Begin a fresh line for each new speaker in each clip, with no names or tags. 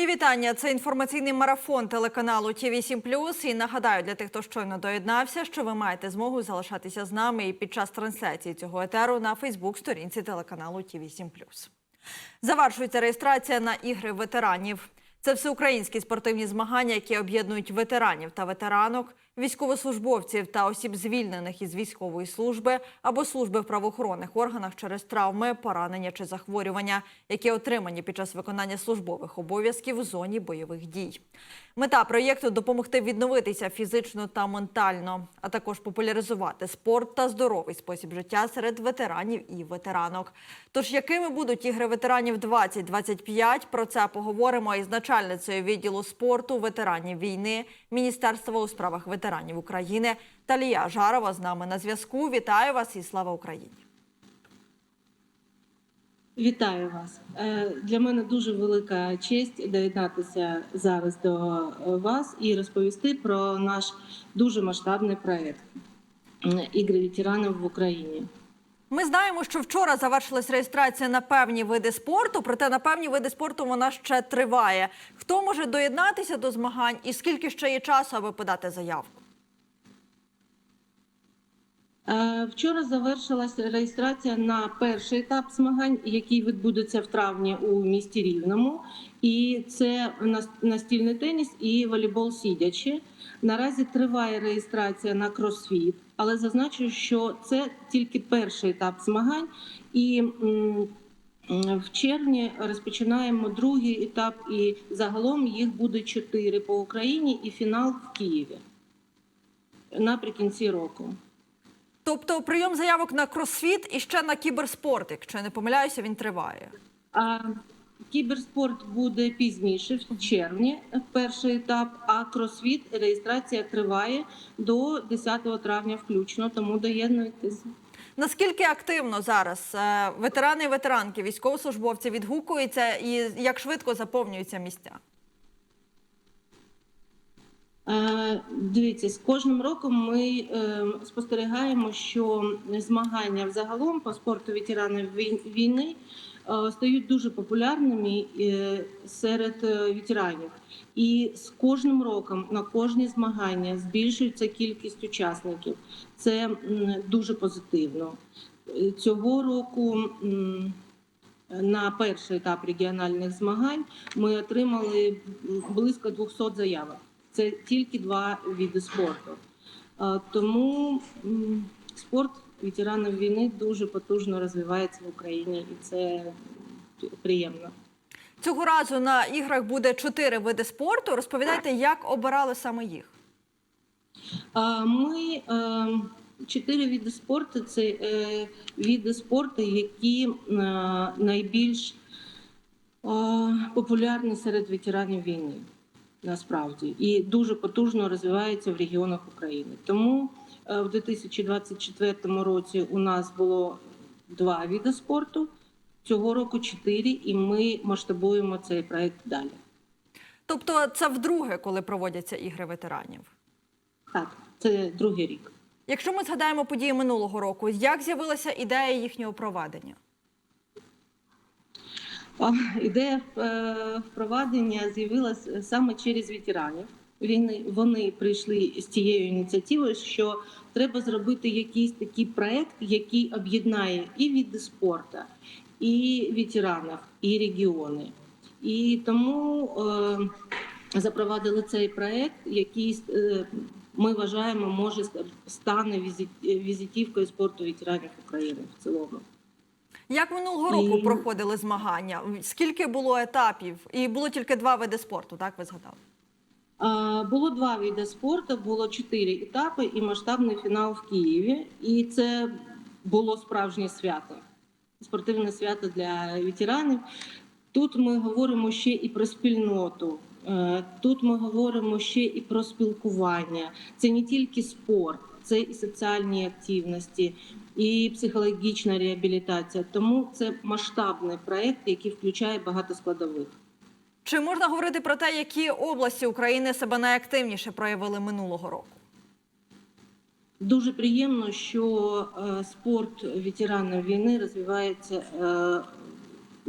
Мої вітання. Це інформаційний марафон телеканалу Ті 8 І нагадаю для тих, хто щойно доєднався, що ви маєте змогу залишатися з нами і під час трансляції цього етеру на Фейсбук-сторінці телеканалу Ті 8 Завершується реєстрація на ігри ветеранів. Це всеукраїнські спортивні змагання, які об'єднують ветеранів та ветеранок, військовослужбовців та осіб, звільнених із військової служби або служби в правоохоронних органах через травми, поранення чи захворювання, які отримані під час виконання службових обов'язків в зоні бойових дій. Мета проєкту допомогти відновитися фізично та ментально, а також популяризувати спорт та здоровий спосіб життя серед ветеранів і ветеранок. Тож, якими будуть ігри ветеранів 2025, про це поговоримо із начальницею відділу спорту ветеранів війни Міністерства у справах ветеранів України Талія Жарова з нами на зв'язку. Вітаю вас і слава Україні!
Вітаю вас. Е, Для мене дуже велика честь доєднатися зараз до вас і розповісти про наш дуже масштабний проект Ігри ветеранів в Україні.
Ми знаємо, що вчора завершилась реєстрація на певні види спорту, проте на певні види спорту вона ще триває. Хто може доєднатися до змагань і скільки ще є часу, аби подати заявку?
Е, Вчора завершилася реєстрація на перший етап змагань, який відбудеться в травні у місті Рівному. І це настільний теніс і волейбол сидячи. Наразі триває реєстрація на кросфіт, але зазначу, що це тільки перший етап змагань. І в червні розпочинаємо другий етап, і загалом їх буде чотири по Україні і фінал в Києві наприкінці року.
Тобто прийом заявок на кросфіт і ще на кіберспорт, якщо я не помиляюся, він триває.
А кіберспорт буде пізніше, в червні, перший етап. А кросфіт реєстрація триває до 10 травня включно, тому доєднуйтесь.
Наскільки активно зараз е, ветерани і ветеранки, військовослужбовці відгукуються і як швидко заповнюються місця?
Е, Дивіться, з кожним роком ми е, спостерігаємо, що змагання взагалом по спорту ветеранів війни е, стають дуже популярними серед ветеранів. І з кожним роком на кожні змагання збільшується кількість учасників. Це дуже позитивно. Цього року. на перший етап регіональних змагань ми отримали близько 200 заявок. Це тільки два види спорту. Тому спорт ветеранів війни дуже потужно розвивається в Україні, і це приємно.
Цього разу на іграх буде чотири види спорту. Розповідайте, як обирали саме їх.
Ми е, чотири види спорту це е, види спорту, які е, найбільш популярні серед ветеранів війни. Насправді і дуже потужно розвиваються в регіонах України. Тому е, в 2024 році у нас було два види спорту. Цього року чотири, і ми масштабуємо цей проект далі.
Тобто, це вдруге, коли проводяться ігри ветеранів.
Так, це другий рік.
Якщо ми згадаємо події минулого року, як з'явилася ідея їхнього проведення?
Ідея е, впровадження з'явилася саме через ветеранів. Війни вони прийшли з тією ініціативою, що треба зробити якийсь такий проект, який об'єднає і види спорту, і ветеранів, і регіони. І тому е, запровадили цей проект, який е, ми вважаємо може стане візит- візитівкою спорту ветеранів України в цілому.
Як минулого року
І-
проходили змагання? Скільки було етапів? І було тільки два види спорту, так ви згадали?
А, Було два види спорту, було чотири етапи і масштабний фінал в Києві. І це було справжнє свято, спортивне свято для ветеранів. Тут ми говоримо ще і про спільноту. е, Тут ми говоримо ще і про спілкування. Це не тільки спорт, це і соціальні активності, і психологічна реабілітація. Тому це масштабний проект, який включає багато складових.
Чи можна говорити про те, які області України себе найактивніше проявили минулого року?
Дуже приємно, що е, спорт ветеранів війни розвивається е,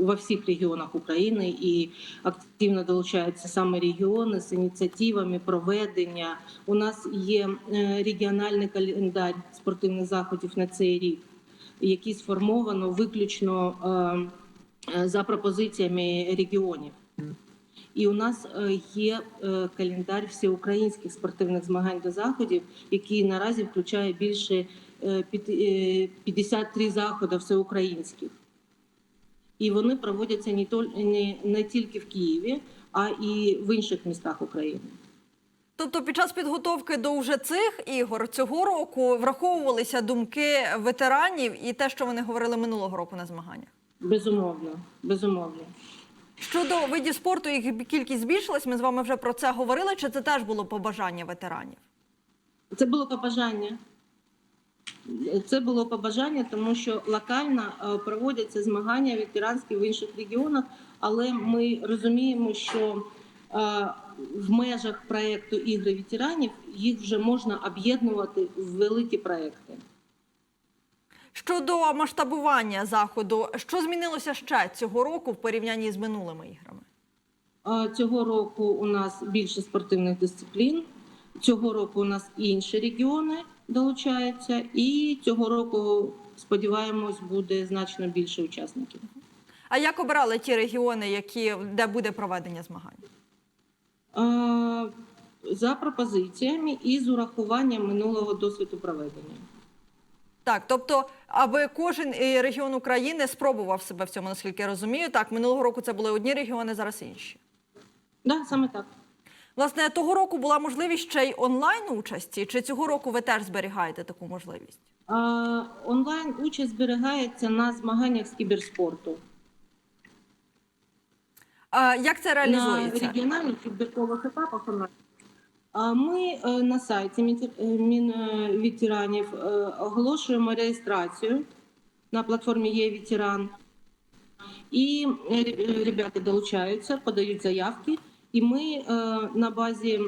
во всіх регіонах України і активно долучаються саме регіони з ініціативами проведення. У нас є е, регіональний календар спортивних заходів на цей рік, який сформовано виключно е, е, за пропозиціями регіонів. І у нас є календар всеукраїнських спортивних змагань та заходів, який наразі включає більше е, під- е, 53 заходи всеукраїнських. І вони проводяться не, тол- не, не тільки в Києві, а і в інших містах України.
Тобто, під час підготовки до вже цих ігор цього року враховувалися думки ветеранів і те, що вони говорили минулого року на змаганнях.
Безумовно, безумовно.
Щодо видів спорту, їх кількість збільшилась. Ми з вами вже про це говорили. Чи це теж було побажання ветеранів?
Це було побажання. Це було побажання, тому що локально е, проводяться змагання ветеранські в інших регіонах, але ми розуміємо, що е, в межах проекту ігри ветеранів їх вже можна об'єднувати в великі проекти.
Щодо масштабування заходу, що змінилося ще цього року в порівнянні з минулими іграми?
Е, Цього року у нас більше спортивних дисциплін. Цього року у нас інші регіони долучаються, і цього року сподіваємось буде значно більше учасників.
А як обирали ті регіони, які де буде проведення змагань?
За пропозиціями і з урахуванням минулого досвіду проведення.
Так, тобто, аби кожен е, регіон України спробував себе в цьому, наскільки я розумію. Так, минулого року це були одні регіони, зараз інші.
Да, саме так.
Власне, того року була можливість ще й онлайн участі. Чи цього року ви теж зберігаєте таку можливість?
Онлайн участь зберігається на змаганнях з кіберспорту.
А як це
На
реалізується?
регіональних кіберкових етапах. А Ми е, на сайті Мінтер- е, Мінветеранів е, оголошуємо реєстрацію на платформі Є ветеран. І ребята долучаються, подають заявки. І ми е, на базі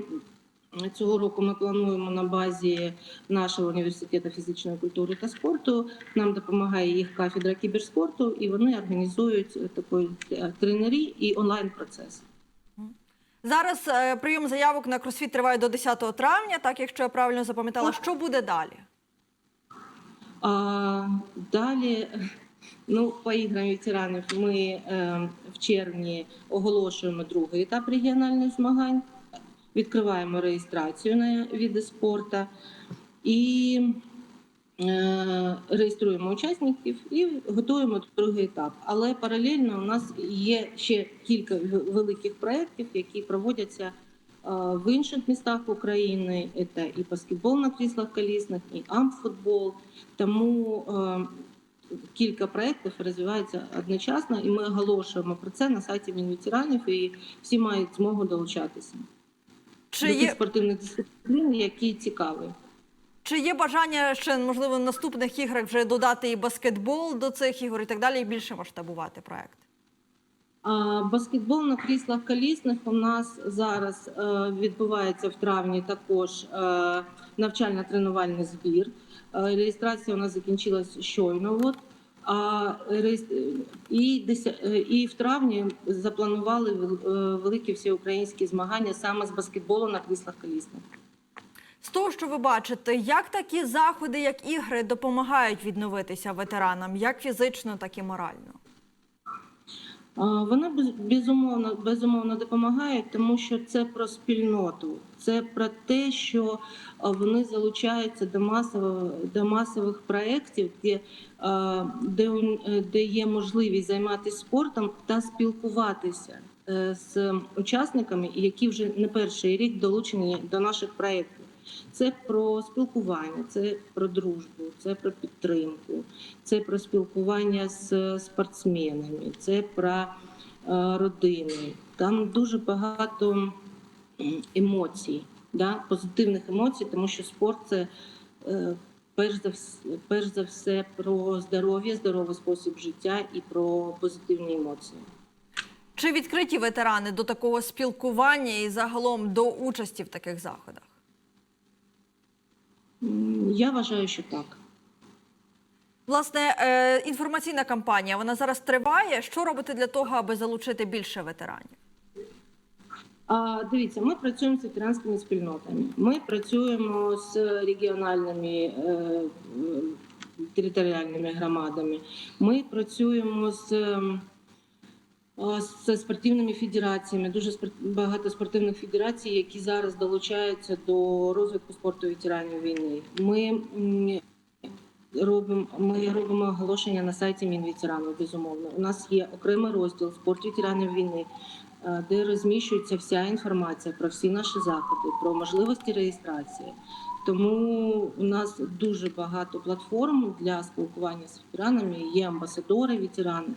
цього року ми плануємо на базі нашого університету фізичної культури та спорту. Нам допомагає їх кафедра кіберспорту, і вони організують е, такий е, тренері і онлайн процес.
Зараз прийом заявок на кросфіт триває до 10 травня, так якщо я правильно запам'ятала, що буде далі?
А, далі, ну, по іграм ветеранів ми е, в червні оголошуємо другий етап регіональних змагань, відкриваємо реєстрацію на види спорту і е, реєструємо учасників і готуємо другий етап. Але паралельно у нас є ще кілька великих проєктів, які проводяться е, в інших містах України. Це і баскетбол на кріслах колісних, і амфутбол. Тому е, кілька проєктів розвиваються одночасно, і ми оголошуємо про це на сайті Мінветеранів, і всі мають змогу долучатися
Чи
до
є,
спортивних дисциплін, які цікаві.
чи є бажання ще можливо в наступних іграх вже додати і баскетбол до цих ігор і так далі, і більше масштабувати проект?
Баскетбол на кріслах колісних у нас зараз е, відбувається в травні також е, навчально-тренувальний збір. Е, реєстрація у нас закінчилась щойно. От. І, в травні запланували великі всеукраїнські змагання саме з баскетболу на кріслах колісних.
З того, що ви бачите, як такі заходи, як ігри, допомагають відновитися ветеранам, як фізично, так і морально?
Вони без- безумовно безумовно допомагають, тому що це про спільноту, це про те, що вони залучаються до масового до масових проєктів, де, де, де є можливість займатися спортом та спілкуватися е, з учасниками, які вже не перший рік долучені до наших проєктів. Це про спілкування, це про дружбу, це про підтримку, це про спілкування з спортсменами, це про е, родини. Там дуже багато емоцій, да, позитивних емоцій, тому що спорт це е, перш за все, перш за все про здоров'я, здоровий спосіб життя і про позитивні емоції.
Чи відкриті ветерани до такого спілкування і загалом до участі в таких заходах?
Я вважаю, що так.
Власне, е, інформаційна кампанія вона зараз триває. Що робити для того, аби залучити більше ветеранів?
А, дивіться, ми працюємо з ветеранськими спільнотами. Ми працюємо з регіональними е, територіальними громадами. Ми працюємо з, ем, з спортивними федераціями. Дуже багато спортивних федерацій, які зараз долучаються до розвитку спорту ветеранів війни. Ми робимо, ми робимо оголошення на сайті Мінветеранів, безумовно. У нас є окремий розділ спорт ветеранів війни, е, де розміщується вся інформація про всі наші заходи, про можливості реєстрації. Тому у нас дуже багато платформ для спілкування з ветеранами. Є амбасадори ветерани,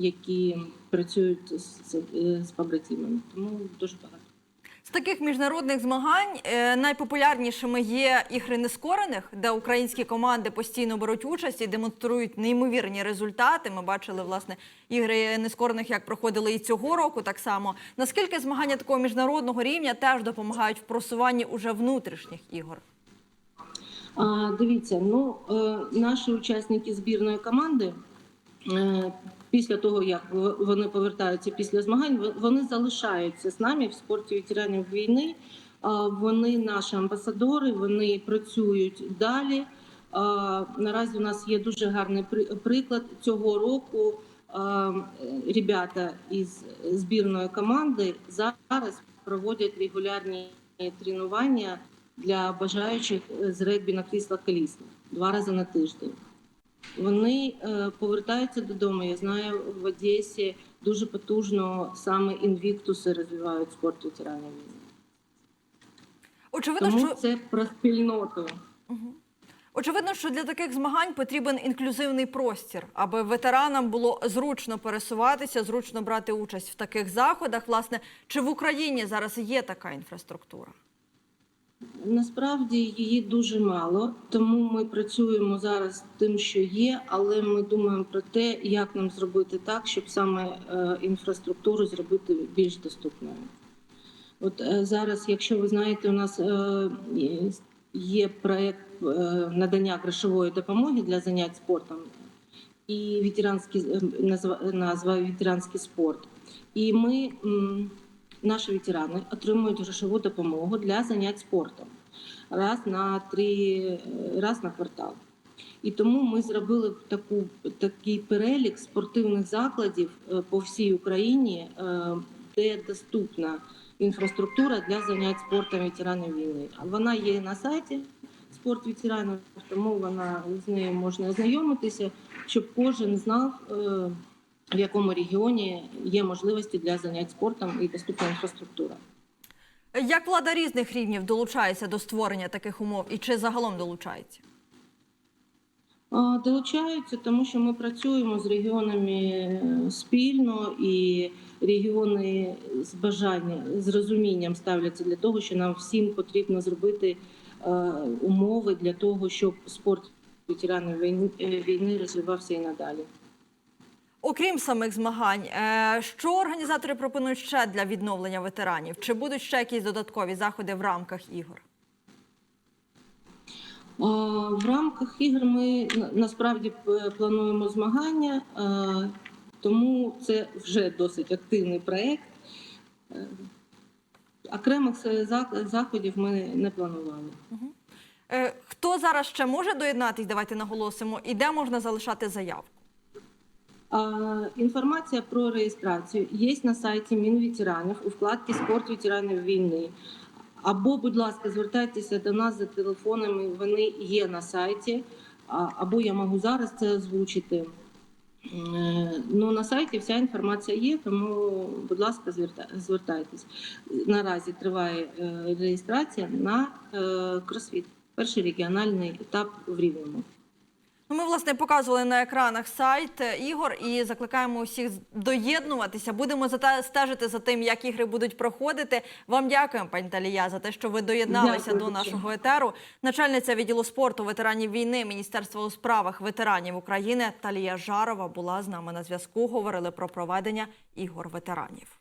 які працюють з, з, з побратимами. Тому дуже багато.
З таких міжнародних змагань е, найпопулярнішими є ігри нескорених, де українські команди постійно беруть участь і демонструють неймовірні результати. Ми бачили власне ігри нескорених, як проходили і цього року. Так само наскільки змагання такого міжнародного рівня теж допомагають в просуванні уже внутрішніх ігор.
А, дивіться, ну е, наші учасники збірної команди. Е, Після того, як вони повертаються після змагань, вони залишаються з нами в спорті ветеранів війни. Вони наші амбасадори, вони працюють далі. Наразі у нас є дуже гарний приклад цього року. е, Ребята із збірної команди зараз проводять регулярні тренування для бажаючих е, з регбі на кріслах колісних два рази на тиждень. Вони е, повертаються додому. Я знаю, в Одесі дуже потужно саме інвіктуси розвивають спорт ветеранів війни.
Очевидно,
Тому
що
це про спільноту.
Очевидно, що для таких змагань потрібен інклюзивний простір, аби ветеранам було зручно пересуватися, зручно брати участь в таких заходах. Власне, чи в Україні зараз є така інфраструктура?
Насправді її дуже мало, тому ми працюємо зараз тим, що є, але ми думаємо про те, як нам зробити так, щоб саме е, інфраструктуру зробити більш доступною. От е, зараз, якщо ви знаєте, у нас е, є- проект надання грошової допомоги для занять спортом і ветеранський назва, назва ветеранський спорт. І ми, наші ветерани, отримують грошову допомогу для занять спортом раз на три е, раз на квартал. І тому ми зробили таку такий перелік спортивних закладів е, по всій Україні, е, де доступна інфраструктура для занять спортом ветеранів війни. Вона є на сайті спорт ветеранів, тому вона з нею можна ознайомитися, щоб кожен знав, в якому регіоні є можливості для занять спортом і доступна інфраструктура.
Як влада різних рівнів долучається до створення таких умов і чи загалом долучається?
Долучаються, тому що ми працюємо з регіонами е, спільно, і регіони з бажанням, з розумінням ставляться для того, що нам всім потрібно зробити е, умови для того, щоб спорт ветеранів е, війни розвивався і надалі.
Окрім самих змагань, е, що організатори пропонують ще для відновлення ветеранів? Чи будуть ще якісь додаткові заходи в рамках ігор?
В рамках ігр ми насправді плануємо змагання, тому це вже досить активний проєкт. Е, Окремих е, заходів ми не планували.
Е, Хто зараз ще може доєднатись? Давайте наголосимо, і де можна залишати заявку?
Інформація про реєстрацію є на сайті Мінветеранів у вкладці Спорт ветеранів війни. Або, будь ласка, звертайтеся до нас за телефонами, вони є на сайті, або я можу зараз це озвучити. Ну, на сайті вся інформація є, тому, будь ласка, зверта- звертайтесь. Наразі триває е, реєстрація на е, кросфіт, перший регіональний етап в Рівному.
Ну, ми власне показували на екранах сайт е, ігор і закликаємо усіх доєднуватися. Будемо стежити за тим, як ігри будуть проходити. Вам дякуємо, пані Талія, за те, що ви доєдналися
Дякую
до нашого етеру. Начальниця відділу спорту ветеранів війни Міністерства у справах ветеранів України Талія Жарова була з нами на зв'язку. Говорили про проведення ігор ветеранів.